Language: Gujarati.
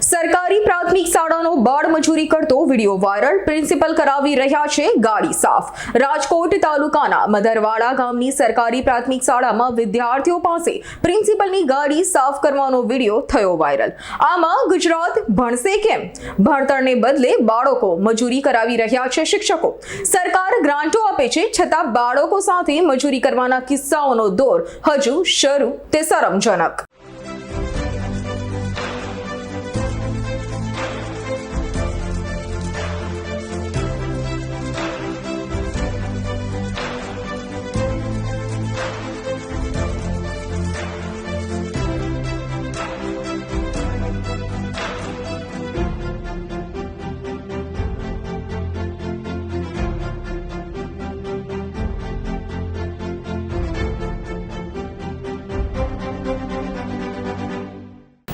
સરકારી પ્રાથમિક શાળાનો બાળ મજૂરી કરતો વીડિયો વાયરલ. પ્રિન્સિપલ કરાવી રહ્યા છે, ગાડી સાફ. રાજકોટ તાલુકાના મધરવાડા ગામની સરકારી પ્રાથમિક શાળામાં વિદ્યાર્થીઓ પાસે પ્રિન્સિપલની ગાડી સાફ કરવાનો વીડિયો થયો વાયરલ. આમાં ગુજરાત ભણશે કેમ? ભણતરને બદલે બાળકો મજૂરી કરાવી રહ્યા છે શિક્ષકો. સરકાર ગ્રાન્ટો આપે છે, છતાં બાળકો સાથે મજૂરી કરવાના કિસ્સાઓનો દોર હજુ શરૂ, તે શરમજનક